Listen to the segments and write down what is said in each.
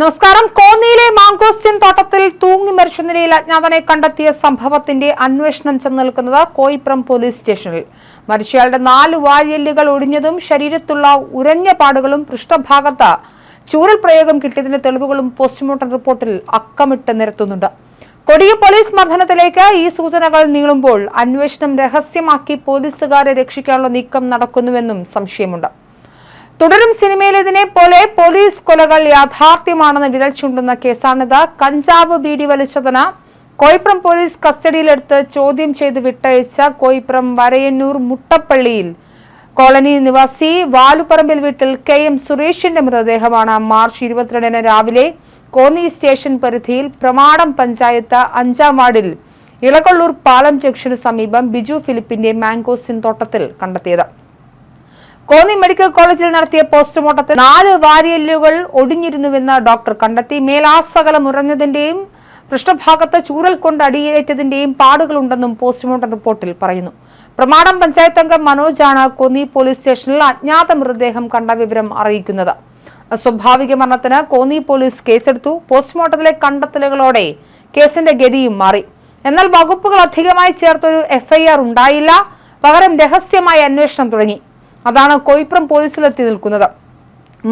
നമസ്കാരം. കോന്നിയിലെ മാങ്കോസ്റ്റിൻ തോട്ടത്തിൽ തൂങ്ങി മരിച്ച നിലയിൽ അജ്ഞാതനെ കണ്ടെത്തിയ സംഭവത്തിന്റെ അന്വേഷണം ചെന്ന് നിൽക്കുന്നത് കോയിപ്രം പോലീസ് സ്റ്റേഷനിൽ. മരിച്ചയാളുടെ നാല് വാരിയല്ലുകൾ ഒടിഞ്ഞതും ശരീരത്തുള്ള ഉരഞ്ഞ പാടുകളും പൃഷ്ഠഭാഗത്ത് ചൂരൽ പ്രയോഗം കിട്ടിയതിന്റെ തെളിവുകളും പോസ്റ്റ്മോർട്ടം റിപ്പോർട്ടിൽ അക്കമിട്ട് നിരത്തുന്നുണ്ട്. കൊടിയ പോലീസ് മർദ്ദനത്തിലേക്ക് ഈ സൂചനകൾ നീളുമ്പോൾ അന്വേഷണം രഹസ്യമാക്കി പോലീസുകാരെ രക്ഷിക്കാനുള്ള നീക്കം നടക്കുന്നുവെന്നും സംശയമുണ്ട്. തുടരും സിനിമയിലേതിനെ പോലെ പോലീസ് കൊലകൾ യാഥാർത്ഥ്യമാണെന്ന് വിരൽ ചൂണ്ടുന്ന കേസാണിത്. കഞ്ചാവ് ബീഡി വലിച്ചതിന് കോയിപ്രം പോലീസ് കസ്റ്റഡിയിലെടുത്ത് ചോദ്യം ചെയ്ത് വിട്ടയച്ച കോയിപ്രം വരയന്നൂർ മുട്ടപ്പള്ളിയിൽ. കോളനി നിവാസി വാലുപറമ്പിൽ വീട്ടിൽ കെ എം സുരേഷിന്റെ മൃതദേഹമാണ്. മാർച്ച് ഇരുപത്തിരണ്ടിന് രാവിലെ കോന്നി സ്റ്റേഷൻ പരിധിയിൽ പ്രമാടം പഞ്ചായത്ത് അഞ്ചാം വാർഡിൽ ഇളകൊള്ളൂർ പാലം ജംഗ്ഷന് സമീപം ബിജു ഫിലിപ്പിന്റെ മാംഗോസിൻ തോട്ടത്തിൽ കണ്ടെത്തിയത്. കോന്നി മെഡിക്കൽ കോളേജിൽ നടത്തിയ പോസ്റ്റ്മോർട്ടത്തിൽ നാല് വാരിയല്ലുകൾ ഒടിഞ്ഞിരുന്നുവെന്ന് ഡോക്ടർ കണ്ടെത്തി. മേലാസകലം ഉറഞ്ഞതിന്റെയും പൃഷ്ഠഭാഗത്ത് ചൂരൽ കൊണ്ട് അടിയേറ്റതിന്റെയും പാടുകളുണ്ടെന്നും പോസ്റ്റ്മോർട്ടം റിപ്പോർട്ടിൽ പറയുന്നു. പ്രമാണം പഞ്ചായത്ത് അംഗം മനോജാണ് കോന്നി പോലീസ് സ്റ്റേഷനിൽ അജ്ഞാത മൃതദേഹം കണ്ട വിവരം അറിയിക്കുന്നത്. അസ്വാഭാവിക മരണത്തിന് കോന്നി പോലീസ് കേസെടുത്തു. പോസ്റ്റ്മോർട്ടത്തിലെ കണ്ടെത്തലുകളോടെ കേസിന്റെ ഗതിയും മാറി. എന്നാൽ വകുപ്പുകൾ അധികമായി ചേർത്തൊരു എഫ്ഐആർ ഉണ്ടായില്ല. പകരം രഹസ്യമായി അന്വേഷണം തുടങ്ങി. അതാണ് കൊയ്പ്രം പോലീസിലെത്തി നിൽക്കുന്നത്.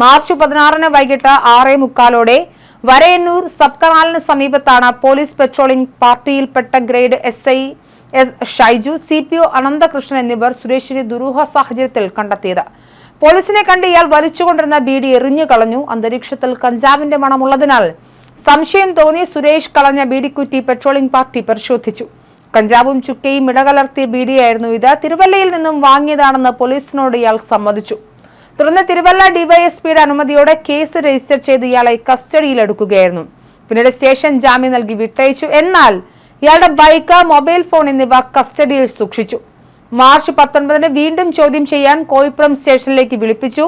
മാർച്ച് പതിനാറിന് വൈകിട്ട് ആറേ മുക്കാലോടെ വരയന്നൂർ സബ് കനാലിന് സമീപത്താണ് police patrolling പാർട്ടിയിൽപ്പെട്ട grade S I S Shaiju C P O Ananthakrishnan എന്നിവർ സുരേഷിനെ ദുരൂഹ സാഹചര്യത്തിൽ കണ്ടെത്തിയത്. പോലീസിനെ കണ്ട് ഇയാൾ വലിച്ചുകൊണ്ടിരുന്ന ബീഡി എറിഞ്ഞു കളഞ്ഞു. അന്തരീക്ഷത്തിൽ കഞ്ചാവിന്റെ മണമുള്ളതിനാൽ സംശയം തോന്നി സുരേഷ് കളഞ്ഞ ബീഡിക്കുറ്റി പെട്രോളിംഗ് പാർട്ടി പരിശോധിച്ചു. കഞ്ചാവും ചുക്കയും ഇടകലർത്തിയ ബീഡിയായിരുന്നു ഇത്. തിരുവല്ലയിൽ നിന്നും വാങ്ങിയതാണെന്ന് പോലീസിനോട് ഇയാൾ സമ്മതിച്ചു. തുടർന്ന് തിരുവല്ല ഡിവൈഎസ്പിയുടെ അനുമതിയോടെ കേസ് രജിസ്റ്റർ ചെയ്ത് ഇയാളെ കസ്റ്റഡിയിലെടുക്കുകയായിരുന്നു. പിന്നീട് സ്റ്റേഷൻ ജാമ്യം നൽകി വിട്ടയച്ചു. എന്നാൽ ഇയാളുടെ ബൈക്ക് മൊബൈൽ ഫോൺ എന്നിവ കസ്റ്റഡിയിൽ സൂക്ഷിച്ചു. മാർച്ച് പത്തൊൻപതിന് വീണ്ടും ചോദ്യം ചെയ്യാൻ കോയിപ്പുറം സ്റ്റേഷനിലേക്ക് വിളിപ്പിച്ചു.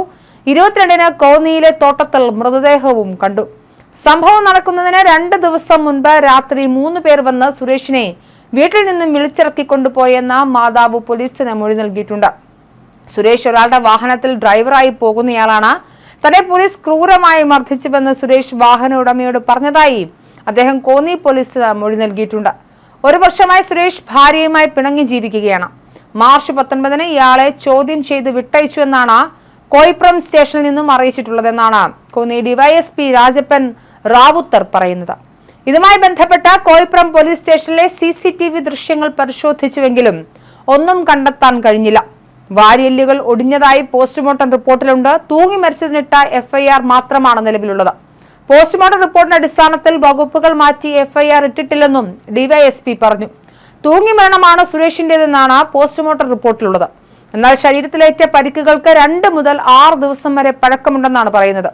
ഇരുപത്തിരണ്ടിന് കോന്നിയിലെ തോട്ടത്തിൽ മൃതദേഹവും കണ്ടു. സംഭവം നടക്കുന്നതിന് രണ്ട് ദിവസം മുൻപ് രാത്രി മൂന്ന് പേർ വന്ന് സുരേഷിനെ വീട്ടിൽ നിന്നും വിളിച്ചിറക്കി കൊണ്ടുപോയെന്ന മാതാവ് പോലീസിന് മൊഴി നൽകിയിട്ടുണ്ട്. സുരേഷ് ഒരാളുടെ വാഹനത്തിൽ ഡ്രൈവറായി പോകുന്നയാളാണ് തന്നെ പോലീസ് ക്രൂരമായി മർദ്ദിച്ചുവെന്ന് സുരേഷ് വാഹന ഉടമയോട് പറഞ്ഞതായി അദ്ദേഹം കോന്നി പോലീസിന് മൊഴി നൽകിയിട്ടുണ്ട്. ഒരു വർഷമായി സുരേഷ് ഭാര്യയുമായി പിണങ്ങി ജീവിക്കുകയാണ്. മാർച്ച് പത്തൊൻപതിന് ഇയാളെ ചോദ്യം ചെയ്ത് വിട്ടയച്ചു എന്നാണ് കോയിപ്രം സ്റ്റേഷനിൽ നിന്നും അറിയിച്ചിട്ടുള്ളതെന്നാണ് കോന്നി ഡിവൈഎസ്പി രാജപ്പൻ റാവുത്തർ പറയുന്നത്. ഇതുമായി ബന്ധപ്പെട്ട കോയിപ്പുറം പോലീസ് സ്റ്റേഷനിലെ സി സി ടി വി ദൃശ്യങ്ങൾ പരിശോധിച്ചുവെങ്കിലും ഒന്നും കണ്ടെത്താൻ കഴിഞ്ഞില്ല. വാരിയല്ലുകൾ ഒടിഞ്ഞതായി പോസ്റ്റ്മോർട്ടം റിപ്പോർട്ടിലുണ്ട്. തൂങ്ങി മരിച്ചതിനിട്ട എഫ്ഐആർ മാത്രമാണ് നിലവിലുള്ളത്. പോസ്റ്റ്മോർട്ടം റിപ്പോർട്ടിന്റെ അടിസ്ഥാനത്തിൽ വകുപ്പുകൾ മാറ്റി എഫ്ഐആർ ഇട്ടിട്ടില്ലെന്നും ഡിവൈഎസ്പി പറഞ്ഞു. തൂങ്ങി മരണമാണ് സുരേഷിന്റേതെന്നാണ് പോസ്റ്റ്മോർട്ടം റിപ്പോർട്ടിലുള്ളത്. എന്നാൽ ശരീരത്തിലേറ്റ പരിക്കുകൾക്ക് രണ്ട് മുതൽ ആറ് ദിവസം വരെ പഴക്കമുണ്ടെന്നാണ് പറയുന്നത്.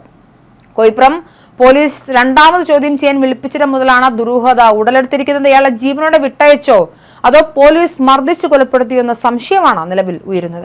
കൊയ്പ്രം പോലീസ് രണ്ടാമത് ചോദ്യം ചെയ്യാൻ വിളിപ്പിച്ചിടം മുതലാണ് ദുരൂഹത. ഉടലെടുത്തിരിക്കുന്നത് ഇയാളെ ജീവനോടെ വിട്ടയച്ചോ? അതോ പോലീസ് മർദ്ദിച്ചു കൊലപ്പെടുത്തിയോ എന്ന സംശയമാണ് നിലവിൽ ഉയരുന്നത്?